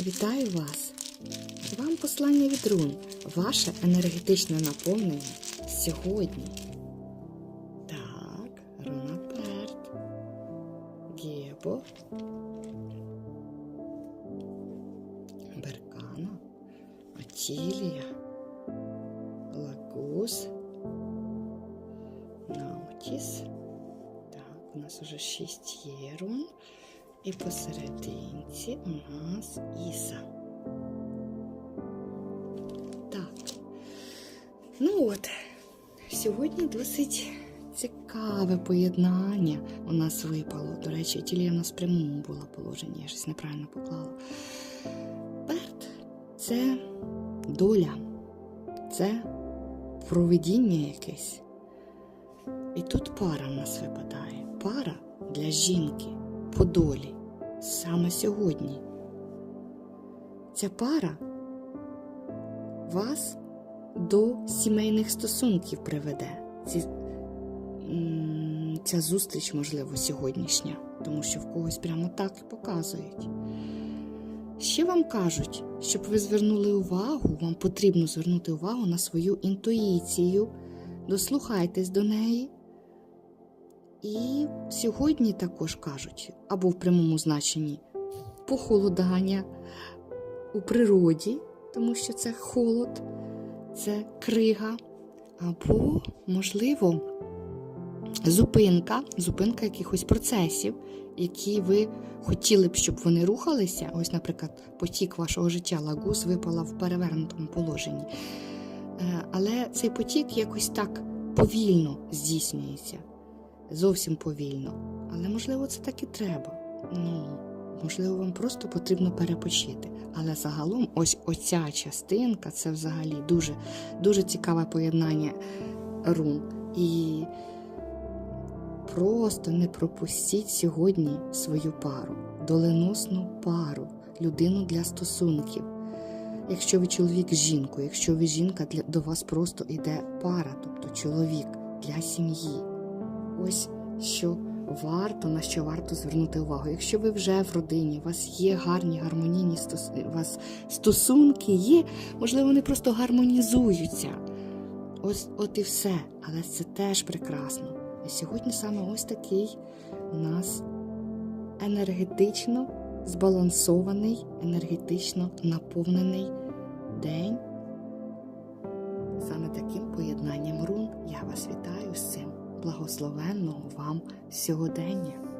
Вітаю вас! Вам послання від рун. Ваше енергетичне наповнення сьогодні. Так, руна Перт. Гєбо. Беркана. Атілія. Лагус. Наутіс. Так, у нас уже шість є рун. І посерединці у нас Іса. Так. Ну от, сьогодні досить цікаве поєднання у нас випало. До речі, тілія в нас прямому була положення, я щось неправильно поклала. Перт це доля, це провидіння якесь. І тут пара в нас випадає. Пара для жінки по долі саме сьогодні. Ця пара вас до сімейних стосунків приведе. Ці, ця зустріч, можливо, сьогоднішня, тому що в когось прямо так і показують. Ще вам кажуть, щоб ви звернули увагу, вам потрібно звернути увагу на свою інтуїцію, дослухайтесь до неї. І сьогодні також кажуть, або в прямому значенні похолодання у природі, тому що це холод, це крига, або, можливо, зупинка, зупинка якихось процесів, які ви хотіли б, щоб вони рухалися. Ось, наприклад, потік вашого життя лагус випала в перевернутому положенні. Е, Але цей потік якось так повільно здійснюється зовсім повільно. Але можливо це так і треба. Ну, можливо, вам просто потрібно перепочити. Але загалом, ось оця частинка це взагалі дуже, дуже цікаве поєднання рун. І просто не пропустіть сьогодні свою пару, доленосну пару, людину для стосунків. Якщо ви чоловік з жінкою, якщо ви жінка, для, до вас просто йде пара, тобто чоловік для сім'ї. Ось що варто, на що варто звернути увагу. Якщо ви вже в родині, у вас є гарні гармонійні у вас стосунки, є, можливо, вони просто гармонізуються. Ось от і все. Але це теж прекрасно. І сьогодні саме ось такий у нас енергетично збалансований, енергетично наповнений день. Саме таким поєднанням рун я вас вітаю з цим благословенного вам сьогодення.